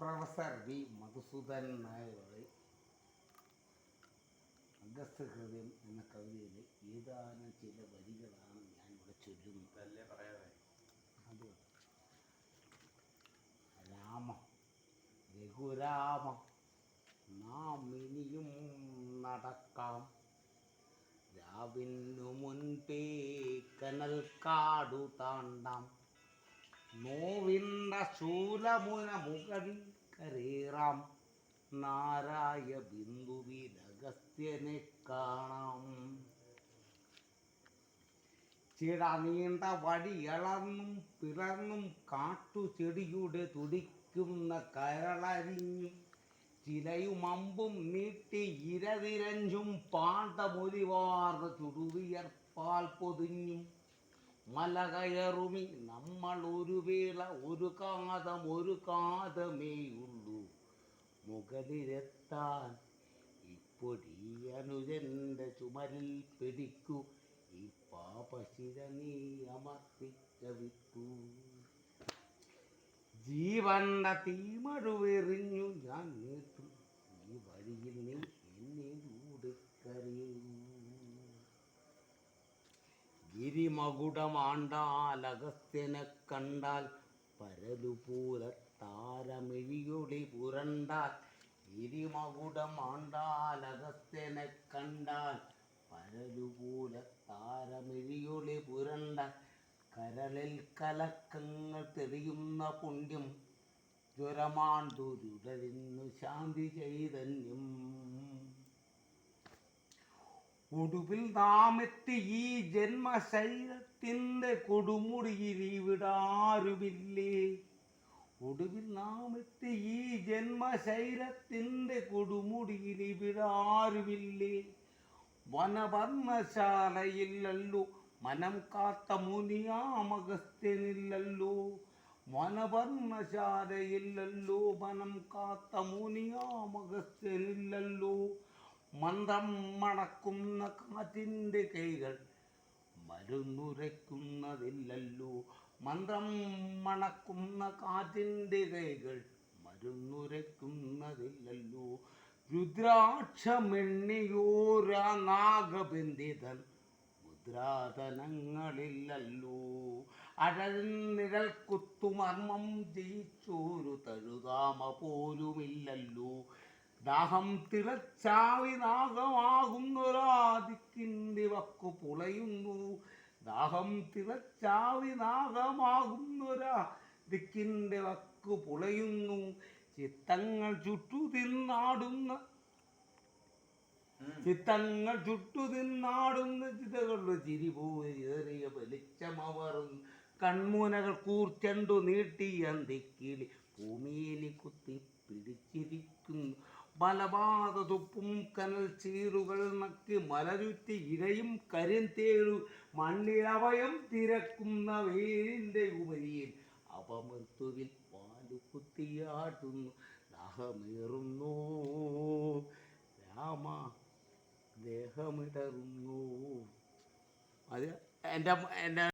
Professor V Madhusudan നായരുടെ അഗസ്ത്യഹൃദയം എന്ന കവിതയിലെ ഏതാനും ചില വരികളാണ് ഞാൻ ഇവിടെ ചൊല്ലുന്നത്. ഇതല്ലേ പറയാതെ അത് രാമ രഘുരാമ നാം ഇനിയും നടക്കാം. രാവിനു മുൻപേ കനൽ കാടു താണ്ടാം. ശൂലമുന മുകളിൽ കരേറാം. നാരായ ബിന്ദുവിൽ അഗസ്ത്യനെ കാണാം. ചിട നീണ്ട വടിയളർന്നും പിളർന്നും കാട്ടുചെടിയുടെ തുടിക്കുന്ന കരളരിഞ്ഞും ചിലയും അമ്പും നീട്ടി ഇരതിരഞ്ചും പാണ്ഡമൊലിവാർന്ന ചുടുവിയർപ്പാൽ പൊതിഞ്ഞും മല കയറുമി നമ്മൾ ഒരു വേള ഒരു കാതം ഒരു കാതമേയുള്ളൂ മുകളിലെത്താൻ ഇപ്പൊടി അനുജന്റെ ചുമരിൽ പിടിക്കൂ. ഈ പാപശിര നീ അമർത്തിച്ച വിട്ടു. ജീവന്റെ തീമഴുവെറിഞ്ഞു ഞാൻ നീട്ടു ഈ വഴിയിൽ നീ എന്നെ കൂടെ അഗസ്ത്യനെ കണ്ടാൽ പരലുപൂല താരമിഴിയൊളി പുരണ്ടാൽ ഗിരിമകുടമാണ്ടാൽ അഗസ്ത്യനെ കണ്ടാൽ പരലുപൂല താരമിഴിയൊളി പുരണ്ടാൽ കരളിൽ കലക്കങ്ങൾ തെറിയുന്ന പുണ്യം ജ്വരമാണ്ടുരുടലിന്നു ശാന്തി ചൈതന്യം. ഒടുവിൽ നാം എത്തി ഈ ജന്മശൈലത്തിന്റെ കൊടുമുടിയിൽ ഇവിടാരുമില്ലേ? ഒടുവിൽ നാം എത്തി ഈ ജന്മശൈലത്തിന്റെ കൊടുമുടിയിൽ ഇവിടാരുമില്ലേ? വനവർണശാലയില്ലല്ലോ മനം കാത്ത മുനിയാമഗസ്ത്യനില്ലല്ലോ വനവർണശാലയില്ലല്ലോ മനം കാത്ത മുനിയാമഗസ്ത്യനില്ലല്ലോ മന്ദം മണക്കുന്ന കാറ്റിന്റെ കൈകൾ മരുന്നുരയ്ക്കുന്നതില്ലല്ലോ. മന്ദം മണക്കുന്ന കാറ്റിന്റെ കൈകൾ മരുന്നുരയ്ക്കുന്നതില്ലല്ലോ. രുദ്രാക്ഷമെണ്ണിയോര നാഗബന്ധിതൻ മുദ്രാതനങ്ങളില്ലല്ലോ. അഴനിഴൽ കുത്തുമർമ്മം ജയിച്ചോരു തഴുതാമ പോലുമില്ലല്ലോ. ദാഹം തിളച്ചാവി നാഗമാകുന്നൊരാദിക്കിന്റെ വക്കു പുളയുന്നു. ദാഹം തിളച്ചാവി നാഗമാകുന്നൊരാ ദിക്കിന്റെ വക്കു പുളയുന്നു. ചിത്തങ്ങൾ ചുറ്റു തിന്നാടുന്ന ചിത്തങ്ങൾ ചുട്ടു തിന്നാടുന്ന ചിതകളുടെ ചിരിപോയേറിയ വെളിച്ചമവറും. കൺമുനകൾ കൂർച്ചണ്ടു നീട്ടി അന്തിക്കിളി ഭൂമിയിലി കുത്തി പിടിച്ചിരിക്കുന്നു. ബലപാത തുപ്പും കനൽ ചീറുകൾ നക്ക് മലരുറ്റി ഇരയും കരിന്തേഴു മണ്ണിലവയം തിരക്കുന്ന വേലിന്റെ ഉപരിയിൽ അപമൃത്തുവിൽ പാലു കുത്തിയാടുന്നു ദാഹമേറുന്നു. രാമ ദേഹമിടറുന്നു. അത് എന്റെ എന്റെ